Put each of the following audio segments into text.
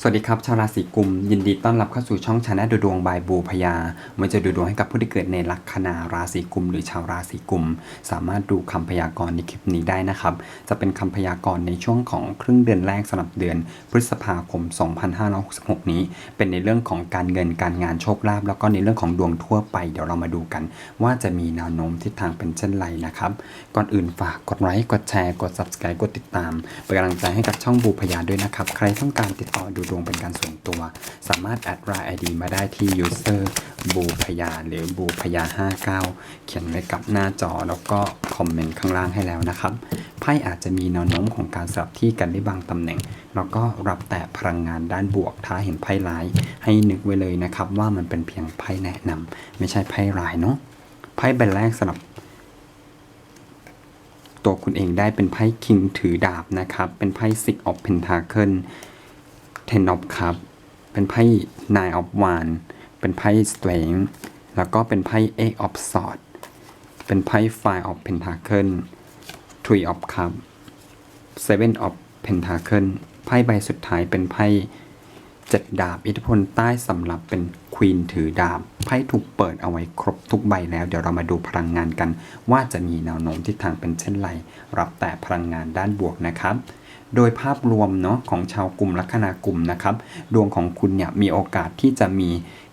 สวัสดีครับ ชาวราศีกุม ยินดีต้อนรับเข้าสู่ช่องชาแนลดูดวงบายบูพยามันจะดูดวงให้กับผู้ที่เกิดในลัคนาราศีกุม หรือชาวราศีกุม สามารถดูคำพยากรณ์ในคลิปนี้ได้นะครับ จะเป็นคำพยากรณ์ในช่วงของครึ่งเดือนแรกสำหรับเดือน พฤษภาคม 2566 นี้ เป็นในเรื่องของการเงินการงานโชคลาภแล้วก็ในเรื่องของดวงทั่วไปเดี๋ยวเรามาดูกัน ว่าจะมีแนวโน้มทิศทางเป็นเช่นไรนะครับ ก่อนอื่นฝากกดไลค์กดแชร์กด subscribe กดติดตามเป็นกำลังใจให้กับช่องบูพยาด้วยนะครับใครต้องการติดต่อดูดวงเป็นการส่วนตัว สามารถแอดไลน์ ID มาได้ที่ user บูพยาหรือบูพยา59 เขียนไว้กับหน้าจอแล้วก็คอมเมนต์ข้างล่างให้แล้วนะครับไพ่อาจจะมีแนวโน้มของการสลับที่กันได้บางตำแหน่ง แล้วก็รับแต่พลังงานด้านบวก ถ้าเห็นไพ่ร้าย ให้นึกไว้เลยนะครับ ว่ามันเป็นเพียงไพ่แนะนำไม่ใช่ไพ่ร้ายเนาะไพ่ใบแรกสำหรับตัวคุณเองได้เป็นไพ่คิงถือดาบนะครับ เป็นไพ่ Six of Pentacle Ten of Cup เป็นไพ่ Nine of Wands เป็นไพ่ Strength แล้วก็เป็นไพ่ Eight of Swords เป็นไพ่ Five of Pentacle Three of Cup Seven of Pentacle ไพ่ใบสุดท้ายเป็นไพ่เจ็ดดาบ อิทธิพลใต้สำหรับเป็นควีนถือดาบ ไพ่ถูกเปิดเอาไว้ครบทุกใบแล้ว เดี๋ยวเรามาดูพลังงานกัน ว่าจะมีแนวโน้มทิศทางเป็นเช่นไร รับแต่พลังงานด้านบวกนะครับ โดยภาพรวมเนาะของชาวกลุ่มลัคนากลุ่มนะครับ ดวงของคุณเนี่ยมีโอกาสที่จะมี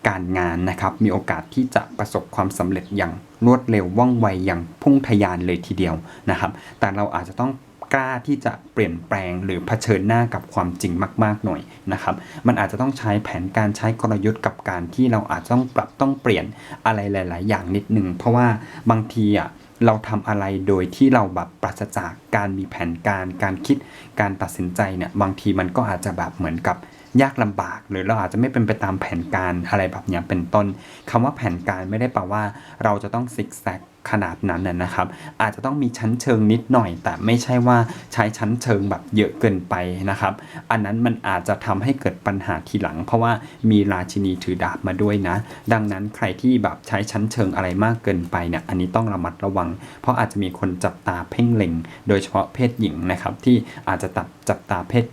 การงานนะครับ มีโอกาสที่จะประสบความสำเร็จอย่างรวดเร็วว่องไวอย่างพุ่งทะยานเลยทีเดียวนะครับ แต่เราอาจจะต้องกล้าที่จะเปลี่ยนแปลงหรือเผชิญหน้ากับความจริงมาก ๆ หน่อยนะครับ มันอาจจะต้องใช้แผนการใช้กลยุทธ์กับการที่เราอาจจะต้องปรับต้องเปลี่ยนอะไรหลาย ๆ อย่างนิดนึง เพราะว่าบางทีอะ เราทำอะไรโดยที่เราแบบปราศจากการมีแผนการ การคิดการตัดสินใจเนี่ยบางทีมันก็อาจจะแบบเหมือนกับยากลำบาก หรือเราอาจจะไม่เป็นไปตามแผนการอะไรแบบนี้เป็นต้นคำว่าแผนการไม่ได้แปลว่า เราจะต้องซิกแซก ขนาดนั้นนะครับ อาจจะต้องมีชั้นเชิงนิดหน่อย แต่ไม่ใช่ว่าใช้ชั้นเชิงแบบเยอะเกินไปนะครับ อันนั้นมันอาจจะทำให้เกิดปัญหาทีหลัง เพราะว่ามีราชินีถือดาบมาด้วยนะ ดังนั้นใครที่แบบใช้ชั้นเชิงอะไรมากเกินไปเนี่ยอันนี้ต้องระมัดระวัง เพราะอาจจะมีคนจับตาเพ่งเล็ง โดยเฉพาะเพศหญิงนะครับ ที่อาจจะจับจับตาเพศ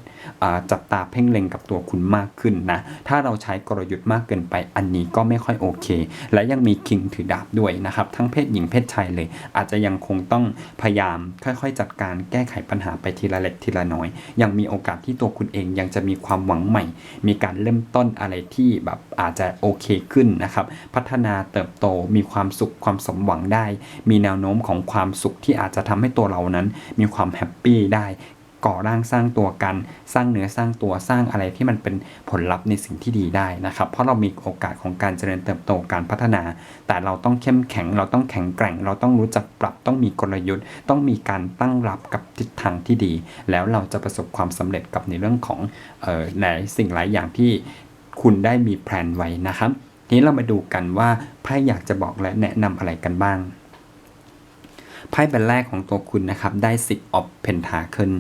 จับตาเพ่งเล็งกับตัวคุณมากขึ้นนะ ถ้าเราใช้กลยุทธ์มากเกินไปอันนี้ก็ไม่ค่อยโอเค และยังมีคิงถือดาบด้วยนะครับ ทั้งเพศหญิงเพศชายเลย อาจจะยังคงต้องพยายามค่อยๆ จัดการแก้ไขปัญหาไปทีละเล็กทีละน้อย ยังมีโอกาสที่ตัวคุณเองยังจะมีความหวังใหม่ มีการเริ่มต้นอะไรที่แบบอาจจะโอเคขึ้นนะครับ พัฒนาเติบโตมีความสุขความสมหวังได้ มีแนวโน้มของความสุขที่อาจจะทำให้ตัวเรานั้น มีความแฮปปี้ได้ ก่อร่างสร้างตัวกัน สร้างเนื้อสร้างตัวสร้างอะไรที่มันเป็นผลลัพธ์ในสิ่งที่ดีได้นะครับ เพราะเรามีโอกาสของการเจริญเติบโตการพัฒนา แต่เราต้องเข้มแข็ง เราต้องแข็งแกร่ง เราต้องรู้จักปรับต้องมีกลยุทธ์ ต้องมีการตั้งรับกับทิศทางที่ดี แล้วเราจะประสบความสำเร็จกับในเรื่องของออหลายสิ่งหลายอย่างที่คุณได้มีแผนไว้นะครับทีนี้เรามาดูกันว่าไพ่อยากจะบอกและแนะนำอะไรกันบ้าง ไพ่ใบแรกของตัวคุณนะครับได้ Six of Pentacle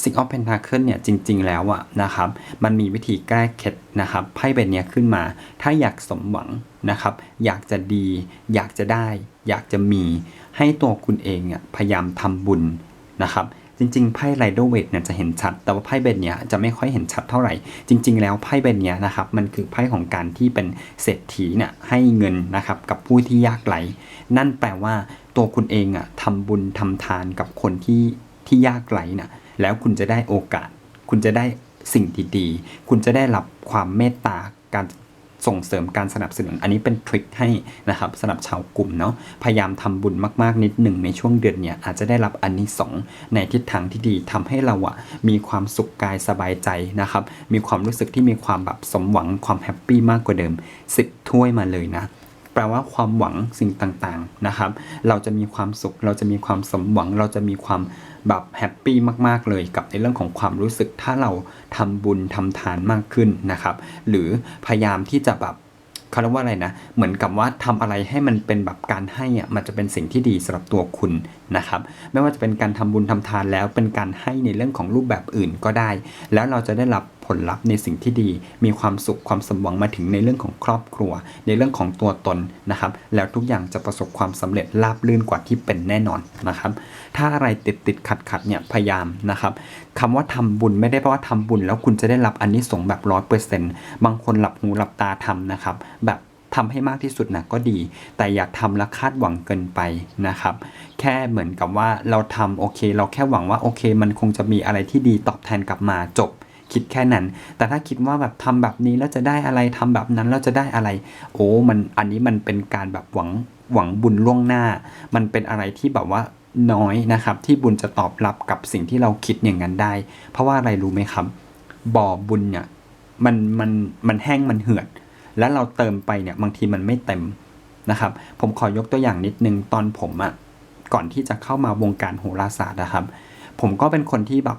Six of Pentacle เนี่ยจริง ๆ แล้วอะนะครับมันมีวิธีแก้เคล็ดนะครับไพ่ใบเนี้ยขึ้นมา ถ้าอยากสมหวังนะครับอยากจะดี อยากจะได้ อยากจะมี ให้ตัวคุณเองเนี่ยพยายามทำบุญนะครับจริงๆไพ่ไรเดอร์เวทเนี่ยจะเห็นชัด แต่ว่าไพ่ใบเนี้ยจะไม่ค่อยเห็นชัดเท่าไหร่ จริง ๆ แล้วไพ่ใบเนี้ยนะครับมันคือไพ่ของการที่เป็นเศรษฐีเนี่ยให้เงินนะครับกับผู้ที่ยากไร้นั่นแปลว่า ตัวคุณเองอะทำบุญทำทานกับคนที่ที่ยากไร้น่ะแล้วคุณจะได้โอกาส คุณจะได้สิ่งดีๆ คุณจะได้รับความเมตตาการส่งเสริมการสนับสนุน อันนี้เป็นทริคให้นะครับสำหรับชาวกลุ่มเนาะ พยายามทำบุญมากๆนิดหนึ่งในช่วงเดือนเนี่ยอาจจะได้รับอันนี้สองในทิศทางที่ดีทำให้เราอะมีความสุขกายสบายใจนะครับ มีความรู้สึกที่มีความแบบสมหวังความแฮปปี้มากกว่าเดิม 10 ถ้วยมาเลยนะ แปลว่าความหวังสิ่งต่างๆนะครับ เราจะมีความสุข เราจะมีความสมหวัง เราจะมีความแบบแฮปปี้มากๆเลยกับในเรื่องของความรู้สึกถ้าเราทำบุญทำทานมากขึ้นนะครับ หรือพยายามที่จะแบบ เขาเรียกว่าอะไรนะ เหมือนกับว่าทำอะไรให้มันเป็นแบบการให้อะมันจะเป็นสิ่งที่ดีสำหรับตัวคุณนะครับ ไม่ว่าจะเป็นการทำบุญทำทานแล้วเป็นการให้ในเรื่องของรูปแบบอื่นก็ได้ แล้วเราจะได้รับผลลัพธ์ในสิ่งที่ดี มีความสุขความสมหวังมาถึงในเรื่องของครอบครัว ในเรื่องของตัวตนนะครับ แล้วทุกอย่างจะประสบความสำเร็จราบรื่นกว่าที่เป็นแน่นอนนะครับ ถ้าอะไรติดติดขัดขัดเนี่ยพยายามนะครับคำว่าทำบุญไม่ได้แปลว่าทำบุญ แล้วคุณจะได้รับอันนี้สงแบบร้อยเปอร์เซ็นต์บางคนหลับหูหลับตาทำนะครับแบบทำให้มากที่สุดนะก็ดี แต่อย่าทำและคาดหวังเกินไปนะครับ แค่เหมือนกับว่าเราทำโอเค เราแค่หวังว่าโอเค มันคงจะมีอะไรที่ดีตอบแทนกลับมาจบ คิดแค่นั้น แต่ถ้าคิดว่าแบบทำแบบนี้แล้วจะได้อะไรทำแบบนั้นแล้วจะได้อะไร โอ้มันอันนี้มันเป็นการแบบหวังหวังบุญล่วงหน้า มันเป็นอะไรที่แบบว่าน้อยนะครับ ที่บุญจะตอบรับกับสิ่งที่เราคิดอย่างนั้นได้ เพราะว่าอะไรรู้ไหมครับ บ่อบุญเนี่ยมันมันมันแห้งมันเหือด แล้วเราเติมไปเนี่ยบางทีมันไม่เต็มนะครับ ผมขอยกตัวอย่างนิดนึงตอนผมอะก่อนที่จะเข้ามาวงการโหราศาสตร์นะครับ ผมก็เป็นคนที่แบบ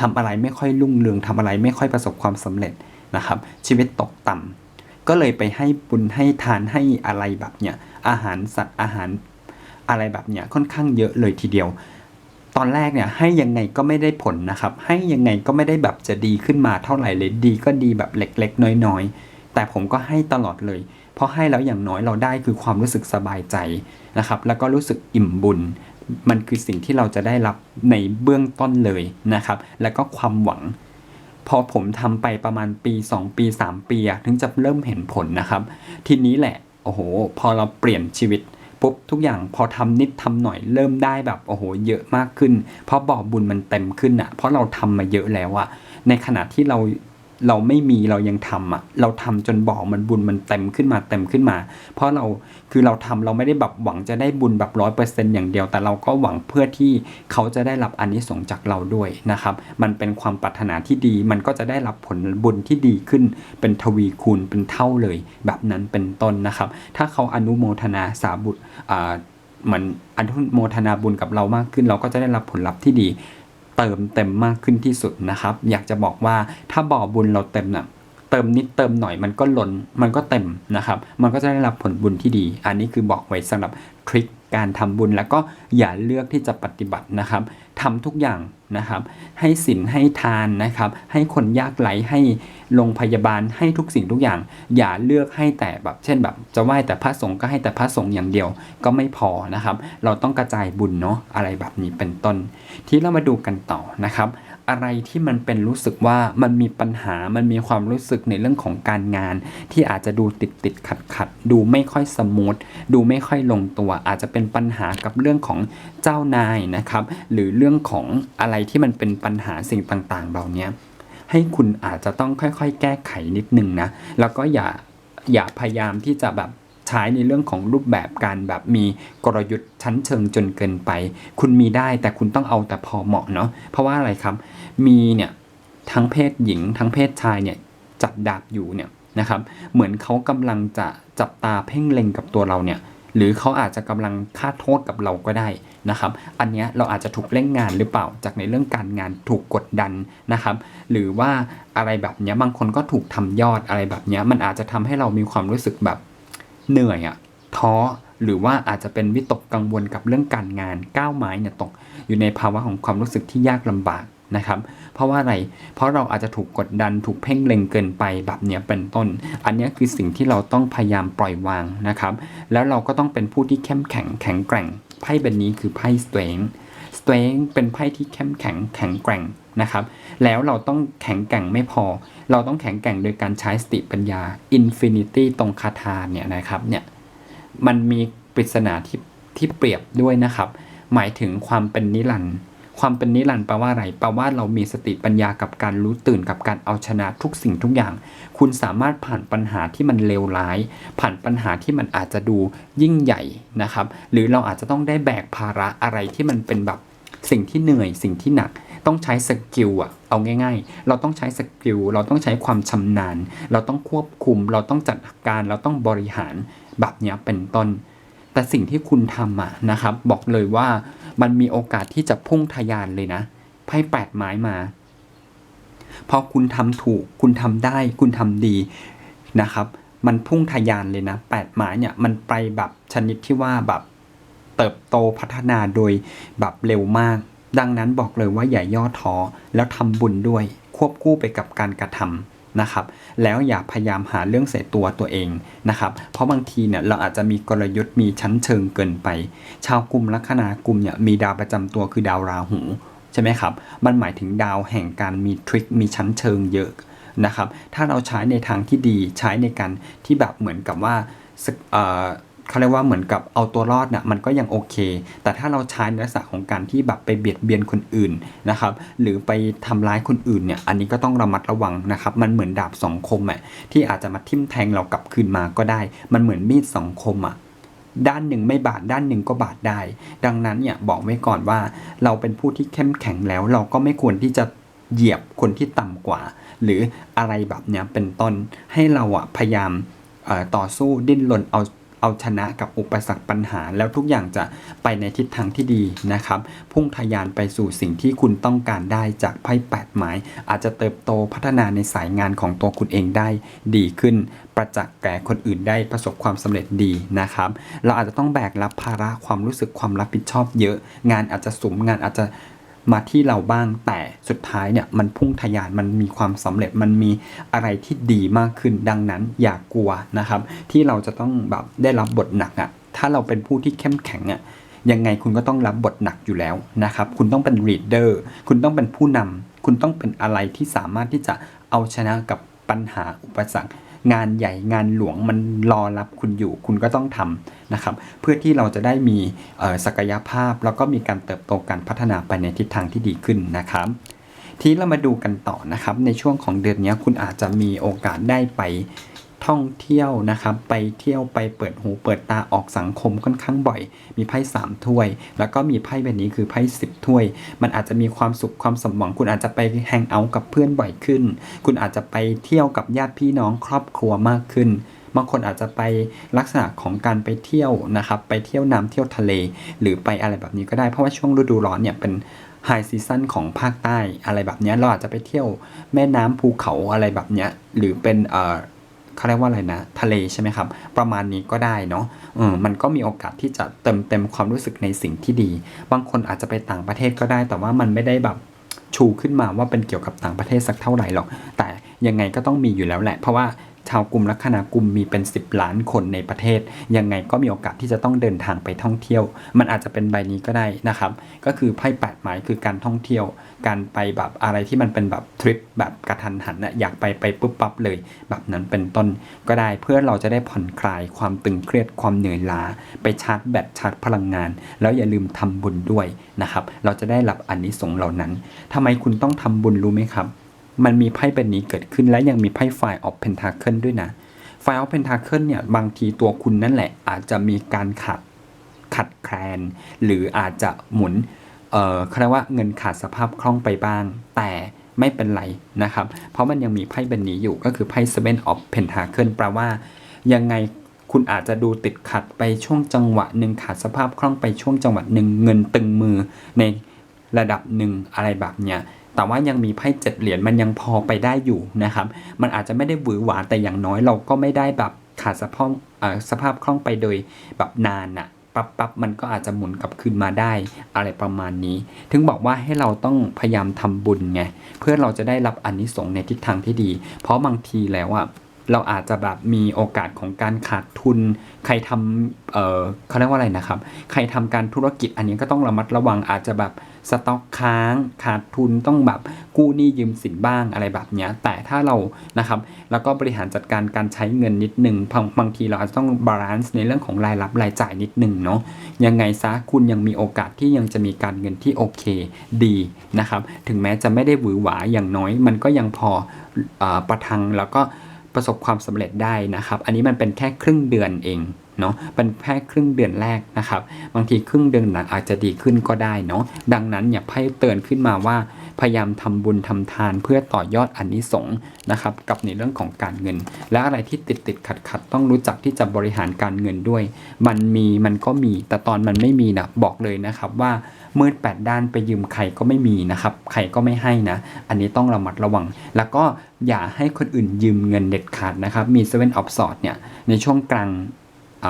ทำอะไรไม่ค่อยรุ่งเรืองทำอะไรไม่ค่อยประสบความสำเร็จนะครับ ชีวิตตกต่ำก็เลยไปให้บุญให้ทานให้อะไรแบบเนี้ยอาหารสัตว์อาหารอะไรแบบเนี้ยค่อนข้างเยอะเลยทีเดียว ตอนแรกเนี่ยให้ยังไงก็ไม่ได้ผลนะครับ ให้ยังไงก็ไม่ได้แบบจะดีขึ้นมาเท่าไหร่เลยดีก็ดีแบบเล็กๆ น้อยๆ แต่ผมก็ให้ตลอดเลย เพราะให้แล้วอย่างน้อยเราได้คือความรู้สึกสบายใจนะครับ แล้วก็รู้สึกอิ่มบุญ มันคือสิ่งที่เราจะได้รับในเบื้องต้นเลยนะครับ แล้วก็ความหวัง พอผมทำไปประมาณปี 2 ปี 3 ปีถึงจะเริ่มเห็นผลนะครับ ทีนี้แหละโอ้โห พอเราเปลี่ยนชีวิตปุ๊บทุกอย่างพอทำนิดทำหน่อยเริ่มได้แบบโอ้โหเยอะมากขึ้น เพราะบ่อบุญมันเต็มขึ้นอะเพราะเราทำมาเยอะแล้วอะในขณะที่เรา เราไม่มีเรายังทำอะเราทำจนบ่อมันบุญมันเต็มขึ้นมาเต็มขึ้นมา เพราะเราคือเราทำเราไม่ได้แบบหวังจะได้บุญแบบร้อยเปอร์เซ็นต์อย่างเดียว แต่เราก็หวังเพื่อที่เขาจะได้รับอานิสงส์จากเราด้วยนะครับ มันเป็นความปรารถนาที่ดี มันก็จะได้รับผลบุญที่ดีขึ้น เป็นทวีคูณเป็นเท่าเลย แบบนั้นเป็นต้นนะครับ ถ้าเขาอนุโมทนาสาบุตรอ่าเหมือนอนุโมทนาบุญกับเรามากขึ้น เราก็จะได้รับผลลัพธ์ที่ดี เติมเต็มมากขึ้นที่สุดนะครับ อยากจะบอกว่าถ้าบ่อบุญเราเต็มน่ะเติมนิดเติมหน่อยมันก็ล้นมันก็เต็มนะครับ มันก็จะได้รับผลบุญที่ดี อันนี้คือบอกไว้สำหรับทริค การทำบุญแล้วก็อย่าเลือกที่จะปฏิบัตินะครับทำทุกอย่างนะครับ ให้ศีลให้ทานนะครับ ให้คนยากไร้ให้โรงพยาบาลให้ทุกสิ่งทุกอย่าง อย่าเลือกให้แต่แบบ เช่นแบบ จะไหว้แต่พระสงฆ์ก็ให้แต่พระสงฆ์อย่างเดียวก็ไม่พอนะครับ เราต้องกระจายบุญเนาะอะไรแบบนี้เป็นต้น ที่เรามาดูกันต่อนะครับ อะไรที่มันเป็นรู้สึกว่ามันมีปัญหา มันมีความรู้สึกในเรื่องของการงาน ที่อาจจะดูติดติดขัดขัดดูไม่ค่อยสมูทดูไม่ค่อยลงตัว อาจจะเป็นปัญหากับเรื่องของเจ้านายนะครับ หรือเรื่องของอะไรที่มันเป็นปัญหาสิ่งต่างๆเหล่านี้ให้คุณอาจจะต้องค่อยๆ แก้ไขนิดนึงนะ แล้วก็อย่าอย่าพยายามที่จะแบบใช้ในเรื่องของรูปแบบการแบบมีกลยุทธ์ชั้นเชิงจนเกินไป คุณมีได้แต่คุณต้องเอาแต่พอเหมาะเนาะเพราะว่าอะไรครับ มีเนี่ยทั้งเพศหญิง ทั้งเพศชายเนี่ยจับดาบอยู่เนี่ยนะครับเหมือนเขากำลังจะจับตาเพ่งเล็งกับตัวเราเนี่ยหรือเขาอาจจะกำลังคาดโทษกับเราก็ได้นะครับ อันนี้เราอาจจะถูกเล่นงานหรือเปล่าจากในเรื่องการงานถูกกดดันนะครับ หรือว่าอะไรแบบเนี้ยบางคนก็ถูกทำยอดอะไรแบบเนี้ยมันอาจจะทำให้เรามีความรู้สึกแบบเหนื่อยอะท้อหรือว่าอาจจะเป็นวิตกกังวลกับเรื่องการงานก้าวไม้เนี่ยตกอยู่ในภาวะของความรู้สึกที่ยากลำบาก นะครับ เพราะว่าอะไร เพราะเราอาจจะถูกกดดันถูกเพ่งเล็งเกินไปแบบเนี้ยเป็นต้น อันนี้คือสิ่งที่เราต้องพยายามปล่อยวางนะครับ แล้วเราก็ต้องเป็นผู้ที่เข้มแข็งแข็งแกร่ง ไพ่ใบนี้คือไพ่ strength strength เป็นไพ่ที่เข้มแข็งแข็งแกร่งนะครับ แล้วเราต้องแข็งแกร่งไม่พอ เราต้องแข็งแกร่งโดยการใช้สติปัญญา infinity ตรงคาถาเนี่ยนะครับเนี่ย มันมีปริศนาที่ที่เปรียบด้วยนะครับ หมายถึงความเป็นนิรันดร์ ความเป็นนิรันดร์แปลว่าอะไรแปลว่าเรามีสติปัญญากับการรู้ตื่นกับการเอาชนะทุกสิ่งทุกอย่าง คุณสามารถผ่านปัญหาที่มันเลวร้าย ผ่านปัญหาที่มันอาจจะดูยิ่งใหญ่นะครับ หรือเราอาจจะต้องได้แบกภาระอะไรที่มันเป็นแบบสิ่งที่เหนื่อยสิ่งที่หนักต้องใช้สกิลอะเอาง่าย ๆ เราต้องใช้สกิล เราต้องใช้ความชำนาญ เราต้องควบคุม เราต้องจัดการเราต้องบริหารแบบนี้เป็นต้น แต่สิ่งที่คุณทำอะนะครับ บอกเลยว่า มันมีโอกาสที่จะพุ่งทะยานเลยนะไพ่แปดไม้มาพอคุณทำถูกคุณทำได้ คุณทำดีนะครับ มันพุ่งทะยานเลยนะแปดไม้เนี่ยมันไปแบบชนิดที่ว่าแบบเติบโตพัฒนาโดยแบบเร็วมาก ดังนั้นบอกเลยว่าอย่าย่อท้อแล้วทำบุญด้วย ควบคู่ไปกับการกระทำ นะครับ แล้วอย่าพยายามหาเรื่องใส่ตัวตัวเองนะครับ เพราะบางทีเนี่ยเราอาจจะมีกลยุทธ์มีชั้นเชิงเกินไป ชาวกลุ่มลัคนากลุ่มเนี่ยมีดาวประจำตัวคือดาวราหูใช่ไหมครับ มันหมายถึงดาวแห่งการมีทริค มีชั้นเชิงเยอะนะครับ ถ้าเราใช้ในทางที่ดีใช้ในการที่แบบเหมือนกับว่า เขาเรียกว่าเหมือนกับเอาตัวรอดน่ะมันก็ยังโอเค แต่ถ้าเราใช้ในลักษณะของการที่แบบไปเบียดเบียนคนอื่นนะครับหรือไปทำร้ายคนอื่นเนี่ยอันนี้ก็ต้องระมัดระวังนะครับมันเหมือนดาบสองคมอะที่อาจจะมาทิ่มแทงเรากลับคืนมาก็ได้ มันเหมือนมีดสองคมอะด้านหนึ่งไม่บาดด้านหนึ่งก็บาดได้ ดังนั้นเนี่ยบอกไว้ก่อนว่า เราเป็นผู้ที่เข้มแข็งแล้ว เราก็ไม่ควรที่จะเหยียบคนที่ต่ำกว่า หรืออะไรแบบเนี้ยเป็นต้นให้เราอะพยายามต่อสู้ดิ้นรนเอา เอาชนะกับอุปสรรคปัญหา แล้วทุกอย่างจะไปในทิศทางที่ดีนะครับ พุ่งทะยานไปสู่สิ่งที่คุณต้องการได้จากไพ่แปดไม้อาจจะเติบโตพัฒนาในสายงานของตัวคุณเองได้ดีขึ้น ประจักษ์แก่คนอื่นได้ประสบความสำเร็จดีนะครับ เราอาจจะต้องแบกรับภาระความรู้สึกความรับผิดชอบเยอะ งานอาจจะสุมงานอาจจะ มาที่เราบ้างแต่สุดท้ายเนี่ยมันพุ่งทะยานมันมีความสำเร็จมันมีอะไรที่ดีมากขึ้นดังนั้นอย่ากลัวนะครับ ที่เราจะต้องแบบได้รับบทหนักอะ่ะถ้าเราเป็นผู้ที่เข้มแข็งอะยังไงคุณก็ต้องรับบทหนักอยู่แล้วนะครับ คุณต้องเป็น leader คุณต้องเป็นผู้นำคุณต้องเป็นอะไรที่สามารถที่จะเอาชนะกับปัญหาอุปสรรค งานใหญ่งานหลวงมันรอรับคุณอยู่ คุณก็ต้องทำนะครับ เพื่อที่เราจะได้มีศักยภาพ แล้วก็มีการเติบโตการพัฒนาไปในทิศทางที่ดีขึ้นนะครับทีเรามาดูกันต่อนะครับ ในช่วงของเดือนนี้คุณอาจจะมีโอกาสได้ไป ท่องเที่ยวนะครับ ไปเที่ยวไปเปิดหูเปิดตาออกสังคมค่อนข้างบ่อย มีไพ่สามถ้วย แล้วก็มีไพ่ใบบนี้คือไพ่สิบถ้วย มันอาจจะมีความสุขความสมหวัง คุณอาจจะไปแฮงเอาท์กับเพื่อนบ่อยขึ้น คุณอาจจะไปเที่ยวกับญาติพี่น้องครอบครัวมากขึ้นบางคนอาจจะไปลักษณะของการไปเที่ยวนะครับ ไปเที่ยวน้ำเที่ยวทะเล หรือไปอะไรแบบนี้ก็ได้เพราะว่าช่วงฤดูร้อนเนี่ยเป็นไฮซีซันของภาคใต้อะไรแบบนี้เราอาจจะไปเที่ยวแม่น้ำภูเขาอะไรแบบนี้หรือเป็นเอ่อ เขาเรียกว่าอะไรนะ ทะเลใช่ไหมครับ ประมาณนี้ก็ได้เนาะเออมันก็มีโอกาสที่จะเติมเต็มความรู้สึกในสิ่งที่ดี บางคนอาจจะไปต่างประเทศก็ได้ แต่ว่ามันไม่ได้แบบชูขึ้นมาว่าเป็นเกี่ยวกับต่างประเทศสักเท่าไหร่หรอก แต่ยังไงก็ต้องมีอยู่แล้วแหละ เพราะว่า ชาวกลุ่มลัคนากลุ่มมีเป็น 10 ล้านคนในประเทศ ยังไงก็มีโอกาสที่จะต้องเดินทางไปท่องเที่ยว มันอาจจะเป็นใบนี้ก็ได้นะครับ ก็คือไพ่แปดหมายคือการท่องเที่ยว การไปแบบอะไรที่มันเป็นแบบทริปแบบกระทันหันนะอยากไปไปปุ๊บปั๊บเลย แบบนั้นเป็นต้นก็ได้เพื่อเราจะได้ผ่อนคลายความตึงเครียดความเหนื่อยล้า ไปชาร์จแบตชาร์จพลังงาน แล้วอย่าลืมทำบุญด้วยนะครับ เราจะได้รับอันนี้สงเหล่านั้นทำไมคุณต้องทำบุญรู้ไหมครับ มันมีไพ่เป็นนี้เกิดขึ้นและยังมีไพ่ไฟออฟเพนทาเคิลด้วยนะไฟออฟเพนทาเคิลเนี่ยบางทีตัวคุณนั่นแหละ อาจจะมีการขัดขัดแคลน หรืออาจจะหมุนเอ่อเขาเรียกว่าเงินขาดสภาพคล่องไปบ้าง แต่ไม่เป็นไรนะครับ เพราะมันยังมีไพ่ใบนี้อยู่ก็คือไพ่ Seven of Pentacle แปลว่ายังไงคุณอาจจะดูติดขัดไปช่วงจังหวะหนึ่งขาดสภาพคล่องไปช่วงจังหวะหนึ่งเงินตึงมือในระดับหนึ่งอะไรแบบเนี้ย แต่ว่ายังมีไพ่เจ็ดเหรียญมันยังพอไปได้อยู่นะครับ มันอาจจะไม่ได้หวือหวาแต่อย่างน้อยเราก็ไม่ได้แบบขาดสภาพสภาพคล่องไปโดยแบบนานอะปั๊บปั๊บมันก็อาจจะหมุนกลับคืนมาได้อะไรประมาณนี้ ถึงบอกว่าให้เราต้องพยายามทำบุญไงเพื่อเราจะได้รับอานิสงส์ในทิศทางที่ดี เพราะบางทีแล้วอะเราอาจจะแบบมีโอกาสของการขาดทุน ใครทำเออเขาเรียกว่าอะไรนะครับ ใครทำการธุรกิจอันนี้ก็ต้องระมัดระวังอาจจะแบบ สต็อกค้างขาดทุนต้องแบบกู้หนี้ยืมสินบ้างอะไรแบบนี้แต่ถ้าเรานะครับแล้วก็บริหารจัดการการใช้เงินนิดหนึ่งบางบางทีเราอาจจะต้องบาลานซ์ในเรื่องของรายรับรายจ่ายนิดหนึ่งเนาะยังไงซะคุณยังมีโอกาสที่ยังจะมีการเงินที่โอเคดีนะครับถึงแม้จะไม่ได้หวือหวาอย่างน้อย มันก็ยังพอออประทังแล้วก็ประสบความสำเร็จได้นะครับ อันนี้มันเป็นแค่ครึ่งเดือนเอง เนาะเป็นแค่ครึ่งเดือนแรกนะครับ บางทีครึ่งเดือนหลังอาจจะดีขึ้นก็ได้เนาะดังนั้นอย่าไพ่เตือนขึ้นมาว่า พยายามทำบุญทำทานเพื่อต่อยอดอันนี้สงส์นะครับ กับในเรื่องของการเงิน และอะไรที่ติดติดขัดขัดต้องรู้จักที่จะบริหารการเงินด้วย มันมีมันก็มีแต่ตอนมันไม่มีนะบอกเลยนะครับว่ามืดแปดด้านไปยืมใครก็ไม่มีนะครับใครก็ไม่ให้นะ อันนี้ต้องระมัดระวัง แล้วก็อย่าให้คนอื่นยืมเงินเด็ดขาดนะครับมี Seven of Swords เนี่ยในช่วงกลาง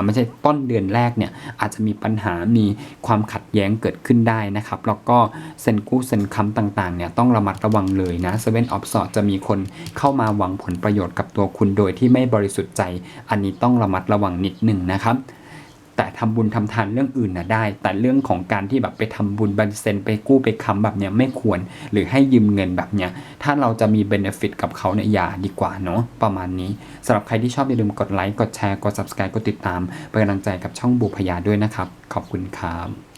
ไม่ใช่ต้นเดือนแรกเนี่ยอาจจะมีปัญหามีความขัดแย้งเกิดขึ้นได้นะครับแล้วก็เซ็นกู้เซ็นค้ำต่างๆเนี่ยต้องระมัดระวังเลยนะเซเว่นออฟสอจะมีคนเข้ามาหวังผลประโยชน์กับตัวคุณโดยที่ไม่บริสุทธิ์ใจ อันนี้ต้องระมัดระวังนิดหนึ่งนะครับ แต่ทำบุญทำทานเรื่องอื่นนะได้ แต่เรื่องของการที่แบบไปทำบุญบันเซนไปกู้ไปค้ำแบบเนี้ยไม่ควร หรือให้ยืมเงินแบบเนี้ย ถ้าเราจะมีเบนฟิตกับเขาเนี่ยอย่าดีกว่าเนาะประมาณนี้สำหรับใครที่ชอบอย่าลืมกดไลค์กดแชร์กด subscribe กดติดตามเป็นกำลังใจกับช่องบุพยาด้วยนะครับ ขอบคุณครับ